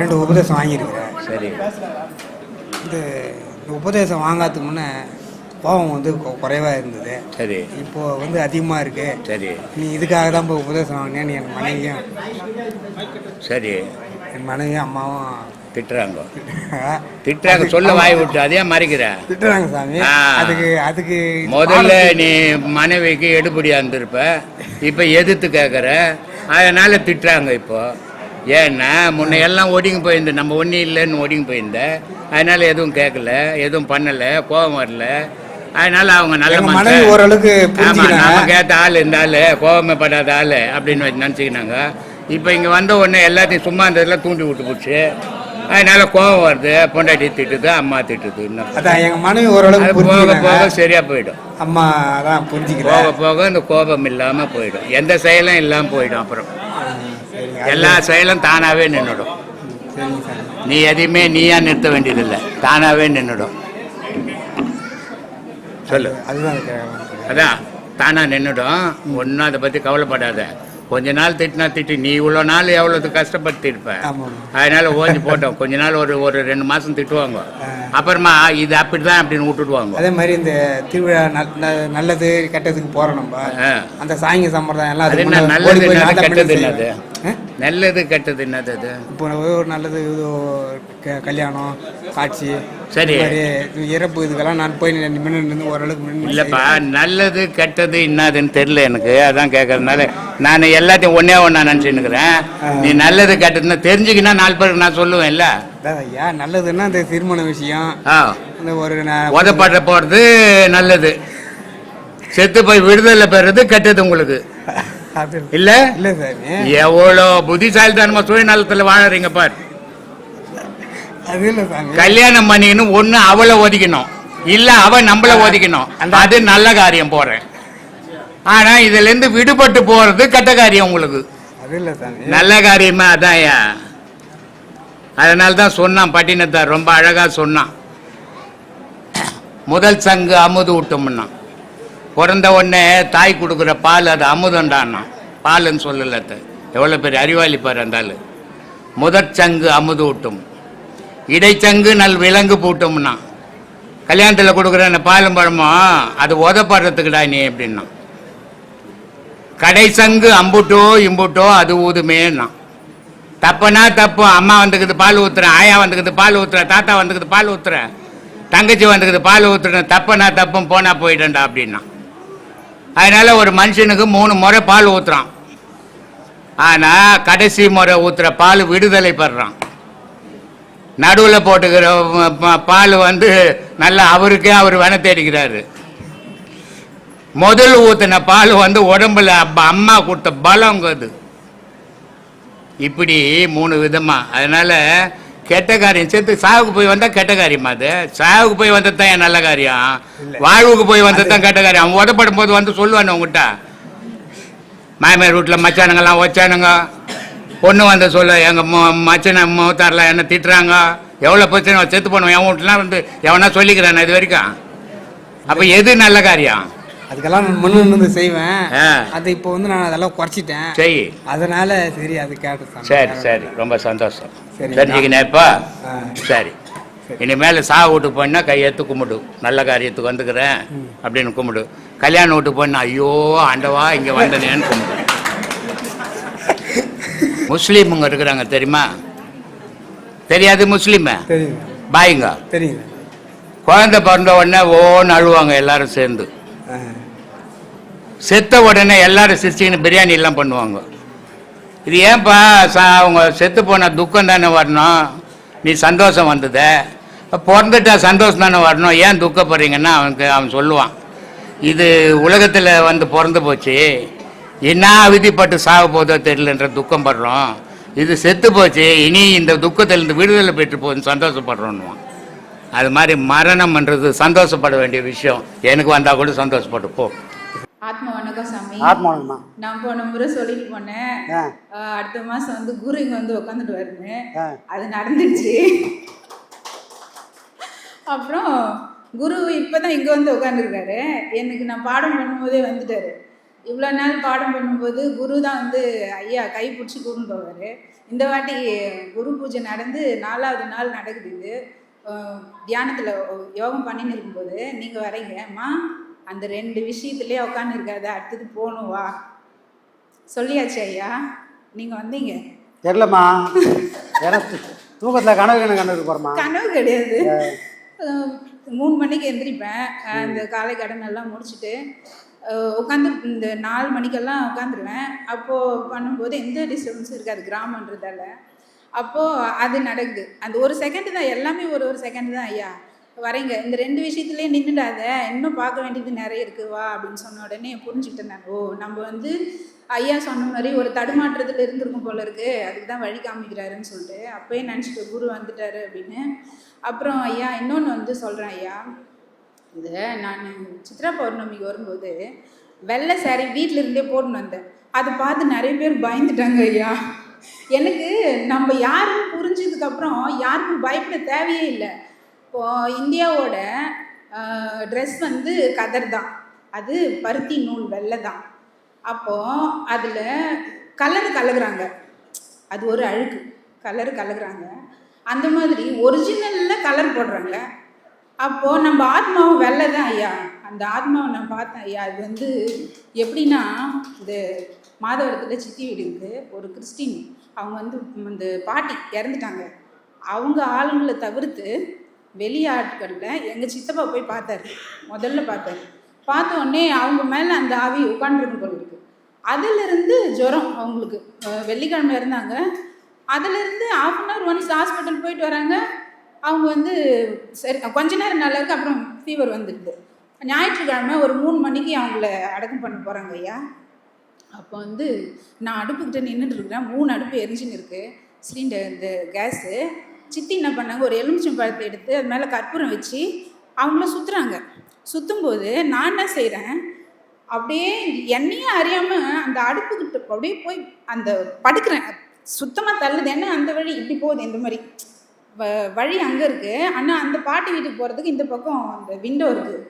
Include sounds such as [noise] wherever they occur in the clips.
ரெண்டு உபதேசம் வாங்கியிருக்கிறேன். சரி. இந்த உபதேசம் வாங்காததுக்கு முன்னே கோபம் வந்து குறைவாக இருந்தது. சரி. இப்போ வந்து அதிகமாக இருக்கு. சரி. நீ இதுக்காக தான் இப்போ உபதேசம் வாங்கினேன்னு என் மனைவியும் சரி. என் மனைவியும் அம்மாவும் திட்டுறாங்க. [laughs] திட்டுறாங்க சொல்ல வாய் விட்டு. அதே மறைக்கிற? திட்டுறாங்க சாமி. அதுக்கு அதுக்கு முதல்ல நீ மனைவிக்கு எடுபடியா இருந்திருப்ப. இப்ப எதிர்த்து கேட்குற அதனால திட்டுறாங்க இப்போ. ஏன்னா முன்ன எல்லாம் ஒடுங்கி போயிருந்த நம்ம ஒன்றும் இல்லைன்னு ஒடுங்கி போயிருந்த. அதனால எதுவும் கேட்கல எதுவும் பண்ணல கோபம் வரல. அதனால அவங்க நல்ல. மனைவி ஓரளவுக்கு ஆமா புரிஞ்சுக்கினாங்க. நம்ம கேட்ட ஆள் இந்த ஆள் கோபமே படாத ஆள் அப்படின்னு வச்சு நினச்சிக்கினாங்க. இப்போ இங்கே வந்த உடனே எல்லாத்தையும் சும்மா இருந்ததெல்லாம் தூண்டி விட்டு போச்சு. அதனால கோபம் வருது பொண்டாட்டி திட்டுது அம்மா திட்டுது இன்னும். அதான் எங்க மனைவி ஓரளவுக்கு போக போக புரிஞ்சுக்கிறாங்க சரியா போயிடும். அம்மா தான் போக புரிஞ்சுக்கிறேன் போக இந்த கோபம் இல்லாம போயிடும். எந்த செயலும் இல்லாம போயிடும் அப்புறம். எல்லா செயலும் தானாவே நின்றுடும் நீ எதையுமே நீயா நிறுத்த வேண்டியதில்லை. தானாவே நின்றுடும் சொல்லு. அதுதான் அதான் தானா நின்றுடும் ஒன்றும் அதை பற்றி கவலைப்படாத. கொஞ்ச நாள் திட்டினா திட்டி நீ இவ்வளோ நாள் இருப்ப ஆமாம் அதனால ஓஞ்சி போட்டோம். கொஞ்ச நாள் ஒரு ஒரு ரெண்டு மாசம் திட்டுவாங்க. அப்புறமா இது அப்படிதான் அப்படின்னு விட்டுடுவாங்க. அதே மாதிரி இந்த திருவிழா நல்லது கெட்டதுக்கு போறோம் நம்ம. அந்த சாங்கிய சம்பிரதாயம் எல்லாம் நல்லது தான் கெட்டது என்னது? நல்லது கெட்டது என்னது அது? இப்போ ஒரு நல்லது இது கல்யாணம் காட்சி சரி. இறப்பு இதுக்கெல்லாம் நான் போய் நின்று நின்று ஓரளவுக்கு இல்லப்பா நல்லது கெட்டது என்னதுன்னு தெரியல எனக்கு. அதான் கேட்கறதுனால நான் எல்லாத்தையும் ஒன்னே ஒன்றா நினச்சின்னுக்கிறேன். நீ நல்லது கெட்டதுன்னு தெரிஞ்சுக்கினா நாலு பேருக்கு நான் சொல்லுவேன்ல. அதான் ஐயா நல்லதுன்னா இந்த திருமண விஷயம். இந்த ஒரு ந- உதப்பட போகிறது நல்லது. செத்து போய் விடுதலை பெறது கெட்டது உங்களுக்கு. [laughs] இல்ல. இல்ல? எவ்வளோ புத்திசாலித்தனமா சுயநலத்துல வாழறீங்க பார். கல்யாணம் பண்ணிக்கணும் ஒண்ணு அவளை ஒதுக்கணும். இல்ல அவ நம்மள ஒதுக்கணும். அது நல்ல காரியம் போறேன். ஆனா இதுல இருந்து விடுபட்டு போறது கெட்ட காரியம் உங்களுக்கு. நல்ல காரியமா அதான்யா அதனால தான் சொன்னான் பட்டினத்தார் ரொம்ப அழகா சொன்னான். முதல் சங்கு அமுது விட்டோம்னா பிறந்த உடனே தாய் கொடுக்குற பால் அது அமுதண்டான்னா பால்னு சொல்லலத்த எவ்வளோ பெரிய அறிவாளி பாரு இருந்தாலும் முதற் சங்கு அமுது ஊட்டும். இடைச்சங்கு நல் விலங்கு பூட்டும்னா. கல்யாணத்தில் கொடுக்குற அந்த பாலும் பழமும் அது உதப்படுறதுக்குடா நீ அப்படின்னா. கடைசங்கு அம்புட்டோ இம்புட்டோ அது ஊதுமேண்ணா தப்புனா தப்பு அம்மா வந்துக்குது பால் ஊத்துறேன் ஆயா வந்துக்குது பால் ஊத்துறேன் தாத்தா வந்துக்குது பால் ஊத்துறேன் தங்கச்சி வந்துக்குது பால் ஊத்துறேன் தப்புனா தப்பும் போனா போயிட்டேன்டா அப்படின்னா. அதனால ஒரு மனுஷனுக்கு மூணு முறை பால் ஊத்துறான். ஆனா கடைசி முறை ஊத்துற பால் விடுதலை பெறான். நடுவில் போட்டுக்கிற ப- பால் வந்து நல்லா அவருக்கே அவர் வன தேடிக்கிறாரு. முதல் ஊத்தின பால் வந்து உடம்புல அம்மா கொடுத்த பலம் அது. இப்படி மூணு விதமா. அதனால கெட்ட காரியம். சேர்த்து சாவுக்கு போய் வந்தா கெட்ட காரியமா அது? சாவுக்கு போய் வந்தது தான் என் நல்ல காரியம். வாழ்வுக்கு போய் வந்தது தான் கெட்ட காரியம். அவன் உதப்படும் போது வந்து சொல்லுவானு உங்ககிட்ட மாமியார் வீட்டில் மச்சானுங்கெல்லாம் வச்சானுங்க. பொண்ணு வந்து சொல்ல எங்கள் மச்சனை மூத்தாரில் என்ன திட்டுறாங்க? எவ்வளோ பிரச்சனை? செத்து போனோம் என் வீட்டுலாம் வந்து எவனா சொல்லிக்கிறான் இது வரைக்கும்? அப்போ எது நல்ல காரியம்? அதுக்கெல்லாம் நான் முன்னு நின்று செய்வேன். அது இப்போ வந்து நான் அதெல்லாம் குறைச்சிட்டேன். செய் அதனால சரி அது கேட்டு. சரி சரி. ரொம்ப சந்தோஷம். சரி. தெரிஞ்சுக்கினேப்பா ஆ. சரி. இனிமேல் சா வீட்டுக்கு போனா கையெழுத்து கும்பிடு. நல்ல காரியத்துக்கு வந்துக்கிறேன் அப்படின்னு கும்பிடு. கல்யாணம் வீட்டுக்கு போனா ஐயோ ஆண்டவா இங்கே வந்தனேன்னு கும்பிடு. முஸ்லீமுங்க இருக்கிறாங்க தெரியுமா? தெரியாது முஸ்லீம? பாய்ங்க? தெரியுங்க குழந்தை பிறந்த உடனே ஓன்னு அழுவாங்க எல்லாரும் சேர்ந்து. செத்த உடனே எல்லாரும் சிரிச்சின்னு பிரியாணி எல்லாம் பண்ணுவாங்க. இது ஏன்பா சா அவங்க செத்து போன துக்கம் தானே வரணும்? நீ சந்தோஷம் வந்தது. பிறந்துட்டா சந்தோஷம் தானே வரணும்? ஏன் துக்கப்படுறீங்கன்னா அவனுக்கு அவன் சொல்லுவான். இது உலகத்தில் வந்து பிறந்து போச்சு. என்ன விதிப்பட்டு சாக போதோ தெரியலன்ற துக்கம் படுறோம் இது செத்து போச்சு. இனி இந்த துக்கத்திலிருந்து விடுதலை பெற்று போகுதுன்னு சந்தோஷப்படுறோன்னுவான். அது மாதிரி மரணம்ன்றது சந்தோஷப்பட வேண்டிய விஷயம். எனக்கு வந்தால் கூட சந்தோஷப்பட்டு போ. ஆத்ம வணக்கம் சாமி நான் போன முறை சொல்லிட்டு போனேன். அடுத்த மாசம் வந்து குரு இங்க வந்து உட்காந்துட்டு வருன்னு அது நடந்துச்சு. அப்புறம் குரு இப்பதான் இங்க வந்து உட்காந்துருக்காரு எனக்கு நான் பாடம் பண்ணும்போதே வந்துட்டாரு. இவ்வளோ நாள் பாடம் பண்ணும்போது குரு தான் வந்து ஐயா கை பிடிச்சி கூட்டின்னு போவார். இந்த வாட்டி குரு பூஜை நடந்து நாலாவது நாள் நடக்குது இது. தியானத்தில் யோகம் பண்ணின்னு இருக்கும்போது நீங்கள் வரீங்க. அம்மா அந்த ரெண்டு விஷயத்துலேயே உட்காந்துருக்காது அடுத்தது போகணும் வா. சொல்லியாச்சு ஐயா. நீங்கள் வந்தீங்க. தெரிலம்மா எனக்கு தூக்கத்தில் கனவு கனவு கனவு போகிறோமா கனவு கிடையாது. மூணு மணிக்கு எந்திரிப்பேன். அஹ் இந்த காலை கடன் எல்லாம் முடிச்சுட்டு உட்காந்து இந்த நாலு மணிக்கெல்லாம் உட்காந்துருவேன் அப்போது பண்ணும்போது எந்த டிஸ்டர்பன்ஸும் இருக்காது. கிராமன்றதால அப்போது அது நடக்குது. அந்த ஒரு செகண்ட் தான். எல்லாமே ஒரு ஒரு செகண்ட் தான் ஐயா. வரைங்க. இந்த ரெண்டு விஷயத்துலேயே நின்றுடாத இன்னும் பார்க்க வேண்டியது நிறைய இருக்கு. வா அப்படின்னு சொன்ன உடனே புரிஞ்சுக்கிட்டேன் நான். ஓ நம்ம வந்து ஐயா சொன்ன மாதிரி ஒரு தடுமாற்றத்தில் இருந்திருக்கும் போல இருக்கு. அதுக்கு தான் வழி காமிக்கிறாருன்னு சொல்லிட்டு அப்போயே நினச்சிட்டு குரு வந்துட்டாரு அப்படின்னு. அப்புறம் ஐயா இன்னொன்று வந்து சொல்கிறேன் ஐயா. இது நான் சித்ரா பௌர்ணமிக்கு வரும்போது வெள்ளை சாரி வீட்டில் இருந்தே போட்டுன்னு வந்தேன். அதை பார்த்து நிறைய பேர் பயந்துட்டாங்க ஐயா. எனக்கு நம்ம யாருன்னு புரிஞ்சதுக்கப்புறம் யாருக்கும் பயப்பட தேவையே இல்லை. இப்போ இந்தியாவோட ட்ரெஸ் வந்து கதர் தான் அது பருத்தி நூல் வெள்ளை தான் அப்போது அதில் கலர் கலகுறாங்க. அது ஒரு அழுக்கு. கலர் கலகுறாங்க. அந்த மாதிரி ஒரிஜினலில் கலர் போடுறாங்க. அப்போது நம்ம ஆத்மாவும் வெள்ளை தான் ஐயா. அந்த ஆத்மாவை நான் பார்த்தேன் ஐயா. அது வந்து எப்படின்னா இந்த மாதவரத்தில் சித்தி வீடு இருக்குது ஒரு கிறிஸ்டின். அவங்க வந்து இந்த பாட்டி இறந்துட்டாங்க. அவங்க ஆளுங்களை தவிர்த்து வெளியாட்களில் எங்கள் சித்தப்பா போய் பார்த்தாரு. முதல்ல பார்த்தாரு. பார்த்த உடனே அவங்க மேலே அந்த ஆவி உட்காண்டிருக்கு போல இருக்கு. அதிலிருந்து ஜுரம் அவங்களுக்கு. வெள்ளிக்கிழமை இருந்தாங்க. அதிலிருந்து half an hour once hospital போயிட்டு வராங்க. அவங்க வந்து சரி கொஞ்ச நேரம் நல்லாருக்கு அப்புறம் ஃபீவர் வந்துடுது. ஞாயிற்றுக்கிழமை ஒரு மூணு மணிக்கு அவங்கள அடக்கம் பண்ண போகிறாங்க ஐயா. அப்போ வந்து நான் அடுப்புக்கிட்ட நின்றுட்டு இருக்கிறேன். மூணு அடுப்பு எரிஞ்சுன்னு இருக்குது சிலிண்டர் இந்த கேஸு. சித்தி என்ன பண்ணாங்க ஒரு எலுமிச்சம் பழத்தை எடுத்து அது மேலே கற்பூரம் வச்சு அவங்கள சுற்றுறாங்க சுற்றும்போது நான் என்ன செய்கிறேன் அப்படியே என்னையும் அறியாமல் அந்த அடுப்புக்கிட்ட அப்படியே போய் அந்த படுக்கிறேன். சுத்தமாக தள்ளுது. என்ன அந்த வழி? இப்படி போகுது இந்த மாதிரி. வ- வழி அங்கே இருக்குது ஆனால் அந்த பாட்டி வீட்டுக்கு போகிறதுக்கு இந்த பக்கம் அந்த விண்டோ இருக்குது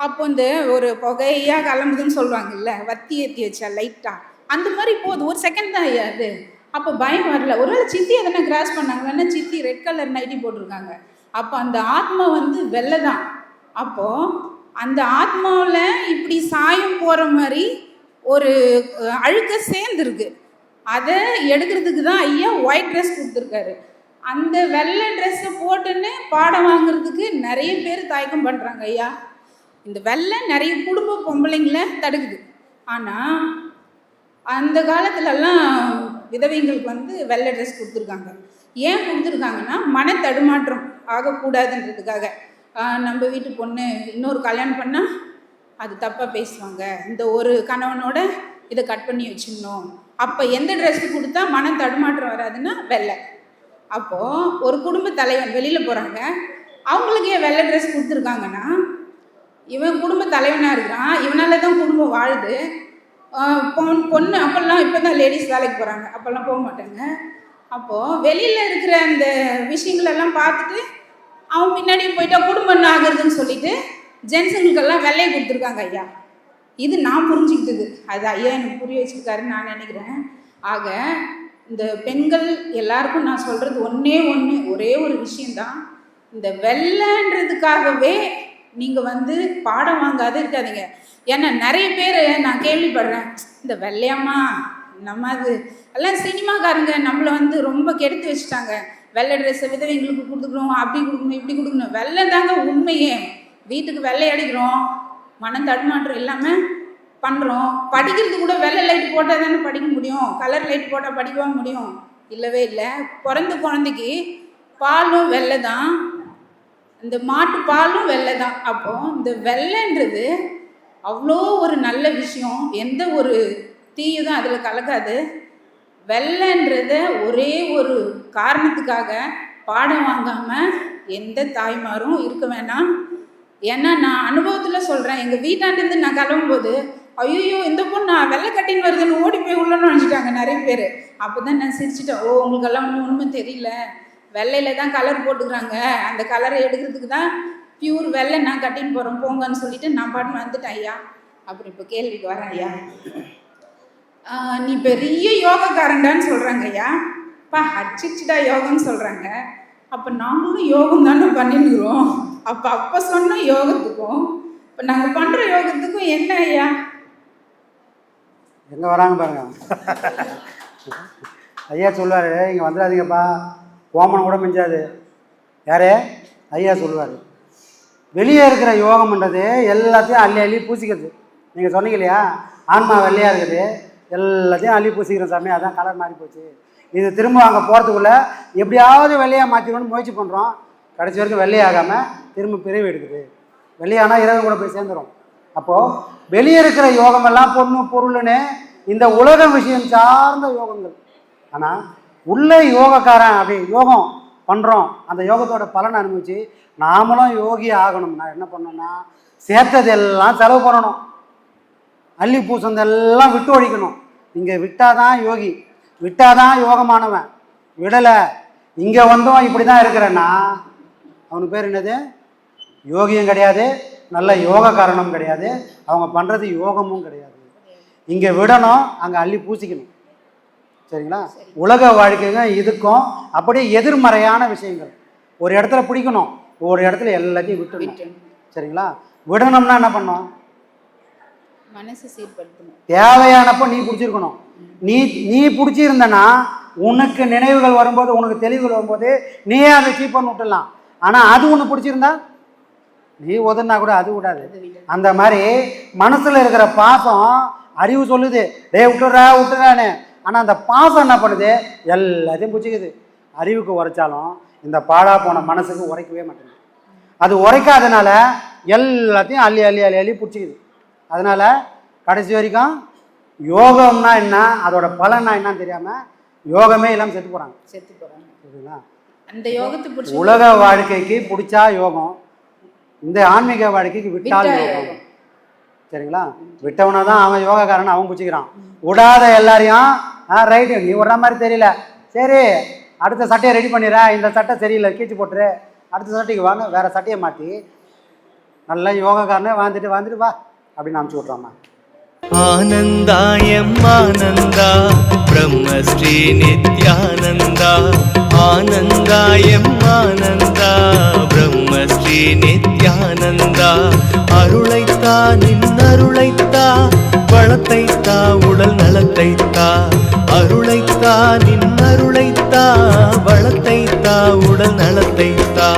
அப்போ இந்த ஒரு புகையாக கிளம்புதுன்னு சொல்லுவாங்கல்ல வத்தி ஏற்றி வச்சா லைட்டாக அந்த மாதிரி போகுது. ஒரு செகண்ட் தான் ஐயா அது அப்போ பயம் வரல. ஒருவேளை சித்தி எதனா கிராஸ் பண்ணாங்கன்னா சித்தி ரெட் கலர் நைட்டி போட்டிருக்காங்க. அப்போ அந்த ஆத்மா வந்து வெள்ளை தான். அப்போது அந்த ஆத்மாவில் இப்படி சாயம் போகிற மாதிரி ஒரு அழுக்க சேர்ந்துருக்கு. அதை எடுக்கிறதுக்கு தான் ஐயா ஒயிட் ட்ரெஸ் கொடுத்துருக்காரு. அந்த வெள்ளை ட்ரெஸ்ஸை போட்டுன்னு பாடம் வாங்குறதுக்கு நிறைய பேர் தயக்கம் பண்ணுறாங்க ஐயா. இந்த வெள்ளை நிறைய குடும்ப பொம்பளைங்களை தடுக்குது. ஆனால் அந்த காலத்துலலாம் விதவைங்களுக்கு வந்து வெள்ளை ட்ரெஸ் கொடுத்துருக்காங்க. ஏன் கொடுத்துருக்காங்கன்னா மன தடுமாற்றம் ஆகக்கூடாதுன்றதுக்காக. நம்ம வீட்டு பொண்ணு இன்னொரு கல்யாணம் பண்ணால் அது தப்பாக பேசுவாங்க. இந்த ஒரு கணவனோட இதை கட் பண்ணி வச்சிடணும். அப்போ எந்த ட்ரெஸ் கொடுத்தா மன தடுமாற்றம் வராதுன்னா வெள்ளை. அப்போது ஒரு குடும்ப தலைவன் வெளியில் போகிறாங்க அவங்களுக்கு ஏன் வெள்ளை ட்ரெஸ் கொடுத்துருக்காங்கன்னா இவன் குடும்ப தலைவனாக இருக்கிறான். இவனால் தான் குடும்பம் வாழுது. பொன் பொண்ணு அப்போல்லாம் இப்போ தான் லேடிஸ் வேலைக்கு போகிறாங்க அப்போல்லாம் போக மாட்டாங்க. அப்போது வெளியில் இருக்கிற அந்த விஷயங்களெல்லாம் பார்த்துட்டு அவன் பின்னாடி போயிட்டா குடும்பம் என்ன ஆகுறதுன்னு சொல்லிட்டு ஜென்ஸுங்களுக்கெல்லாம் வெள்ளையை கொடுத்துருக்காங்க ஐயா. இது நான் புரிஞ்சுக்கிட்டது. அது ஐயா எனக்கு புரிய வச்சுருக்காருன்னு நான் நினைக்கிறேன். ஆக இந்த பெண்கள் எல்லாருக்கும் நான் சொல்கிறது ஒன்றே ஒன்று ஒரே ஒரு விஷயந்தான் இந்த வெள்ளன்றதுக்காகவே நீங்கள் வந்து பாடம் வாங்காத இருக்காதீங்க. ஏன்னா நிறைய பேர் நான் கேள்விப்படுறேன் இந்த வெள்ளையம்மா நம்ம அது எல்லாம் சினிமாக்காரங்க நம்மளை வந்து ரொம்ப கெடுத்து வச்சுட்டாங்க. வெள்ளை ட்ரெஸ்ஸை விதவைங்களுக்கு கொடுத்துக்கணும் அப்படி கொடுக்கணும் இப்படி கொடுக்கணும். வெள்ளை தாங்க உண்மையே. வீட்டுக்கு வெள்ளை அடிக்கிறோம் மனம் தடுமாற்றம் இல்லாமல் பண்ணுறோம் படிக்கிறது கூட வெள்ளை லைட் போட்டால் தானே படிக்க முடியும். கலர் லைட் போட்டால் படிக்கவா முடியும்? இல்லவே இல்லை. பிறந்த குழந்தைக்கு பாலும் வெள்ளை தான். இந்த மாட்டு பாலும் வெள்ளை தான். அப்போது இந்த வெள்ளைன்றது அவ்வளோ ஒரு நல்ல விஷயம். எந்த ஒரு தீயும் அதில் கலக்காது. வெள்ளைன்றத ஒரே ஒரு காரணத்துக்காக பாடம் வாங்காமல் எந்த தாய்மாரும் இருக்க வேணாம். ஏன்னா நான் அனுபவத்தில் சொல்கிறேன் எங்கள் வீட்டாண்டேருந்து நான் கிளம்பும்போது ஐயோ இந்த பொண்ணு நான் வெள்ளை கட்டின்னு வருதுன்னு ஓடி போய் உள்ளன்னு நினச்சிட்டாங்க நிறைய பேர். அப்போ தான் நான் சிரிச்சிட்டேன் ஓ உங்களுக்கெல்லாம் ஒன்றும் ஒன்றுமே தெரியல. வெள்ளையில தான் கலர் போட்டுக்கிறாங்க. அந்த கலரை எடுக்கிறதுக்கு தான் பியூர் வெள்ளை நான் கட்டின்னு போகிறோம் போங்கன்னு சொல்லிட்டு நான் பாட்டு வந்துட்டேன் ஐயா. அப்புறம் இப்போ கேள்விக்கு வரேன் ஐயா. நீ பெரிய யோகக்காரண்டான்னு சொல்கிறாங்க ஐயா. பா ஹச்சிச்சுடா யோகம்னு சொல்கிறாங்க அப்போ நாங்களும் யோகம் தானே பண்ணினுக்கிறோம். அப்போ அப்போ சொன்ன யோகத்துக்கும் இப்போ நாங்கள் பண்ணுற யோகத்துக்கும் என்ன ஐயா? எங்கே வராங்க பாருங்க. ஐயா சொல்லுவார் இங்கே வந்துடாதீங்கப்பா. ஓமனம் கூட மிஞ்சாது. யாரே? ஐயா சொல்லுவார். வெளியே இருக்கிற யோகம்ன்றது எல்லாத்தையும் அள்ளி அள்ளி பூசிக்கிறது. நீங்கள் சொன்னீங்க இல்லையா ஆன்மா வெள்ளையாக இருக்குது. எல்லாத்தையும் அள்ளி பூசிக்கிற சாமி. அதான் கலர் மாறி போச்சு. இது திரும்ப அங்கே போகிறதுக்குள்ளே எப்படியாவது வெள்ளையாக மாற்றிக்கணும்னு முயற்சி பண்ணுறோம் கடைசி வரைக்கும் வெள்ளையாகாமல் திரும்ப பிரிவு எடுக்குது. வெள்ளையானா இரவு கூட போய் சேர்ந்துடும் அப்போது வெளியே இருக்கிற யோகமெல்லாம் பொண்ணு பொருள்னு இந்த உலக விஷயம் சார்ந்த யோகங்கள். ஆனால் உள்ள யோகக்காரன் அப்படி யோகம் பண்ணுறோம் அந்த யோகத்தோட பலனை அனுபவிச்சு நாமளும் யோகி ஆகணும்னா என்ன பண்ணணும்னா சேர்த்ததெல்லாம் செலவு பண்ணணும். அள்ளி பூசந்தெல்லாம் விட்டு ஒழிக்கணும். இங்கே விட்டாதான் யோகி. விட்டாதான் யோகமானவன். விடலை. இங்கே வந்தோம் இப்படி தான் இருக்கிறேன்னா அவனுக்கு பேர் என்னது? யோகியும் கிடையாது. நல்ல யோக காரணம் கிடையாது. அவங்க பண்ணுறது யோகமும் கிடையாது. இங்கே விடணும் அங்கே அள்ளி பூசிக்கணும். சரிங்களா? உலக வாழ்க்கைங்க இதுக்கும் அப்படியே எதிர்மறையான விஷயங்கள். ஒரு இடத்துல பிடிக்கணும். ஒரு இடத்துல எல்லாத்தையும் விட்டுணும். சரிங்களா? விடணும்னா என்ன மனசு சீர்படுத்தணும். தேவையானப்போ நீ பிடிச்சிருக்கணும். நீ நீ பிடிச்சிருந்தனா உனக்கு நினைவுகள் வரும்போது உனக்கு தெளிவுகள் வரும்போது நீயே அதை சீப் பண்ணி விட்டுடலாம். ஆனால் அது உனக்கு பிடிச்சிருந்தா நீ உதறினா கூட அது விடாது. அந்த மாதிரி மனசில் இருக்கிற பாசம் அறிவு சொல்லுது. டேய் விட்டுறா விட்டுறான்னு ஆனால் அந்த பாசம் என்ன பண்ணுது? எல்லாத்தையும் பிடிச்சிக்குது. அறிவுக்கு உரைச்சாலும் இந்த பாழா போன மனசுக்கு உரைக்கவே மாட்டேங்குது. அது உரைக்காதனால எல்லாத்தையும் அள்ளி அள்ளி அள்ளி அள்ளி பிடிச்சிக்குது. அதனால் கடைசி வரைக்கும் யோகம்னா என்ன அதோட பலன்னா என்னன்னு தெரியாமல் யோகமே இல்லாமல் செத்து போகிறாங்க செத்து போகிறாங்க புரியுதுங்களா? அந்த யோகத்தை பிடிச்சி உலக வாழ்க்கைக்கு பிடிச்சா யோகம் இந்த ஆன்மீக வாழ்க்கைக்கு விட்டால் விட்டா யோகம். யோகம். சரிங்களா? விட்டவனை தான் அவன் யோகக்காரன் அவன் பிடிச்சிக்கிறான். விடாத எல்லாரையும் ஆ ரைட்டு நீ விடுற மாதிரி தெரியல. சரி அடுத்த சட்டையை ரெடி பண்ணிடுறேன் இந்த சட்டை சரியில்லை கீச்சு போட்டுரு. அடுத்த சட்டைக்கு வாங்க வேறு சட்டையை மாட்டி. நல்லா யோகாக்காரனே வாழ்ந்துட்டு வாழ்ந்துட்டு வா அப்படின்னு அனுப்பிச்சி விட்றாம்மா ஆனந்தாயம் ஆனந்தா. பிரம்மஸ்ரீ நித்யானந்தா. ஆனந்தாயம் ஆனந்தா. பிரம்மஸ்ரீ நித்யானந்தா. அருளைத்தா நின் அருளைத்தா வளத்தைத்தா உடல் நலத்தைத்தா. அருளைத்தா நின் உடல் நலத்தைத்தா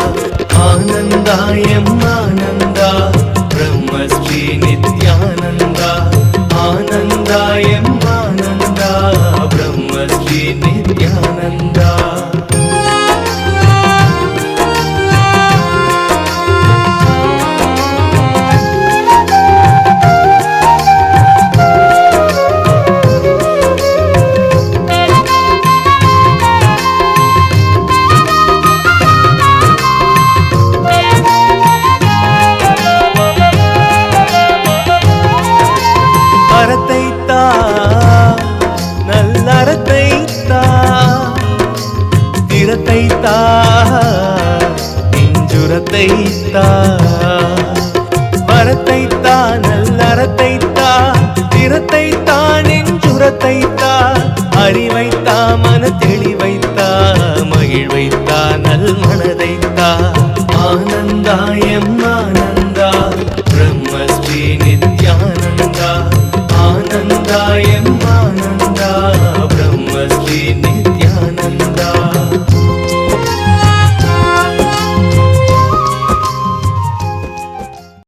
ஆனந்தாயம் ஆனந்தா. பிரம்மஸ்ரீ நித்யானந்தா. ஆனந்தாய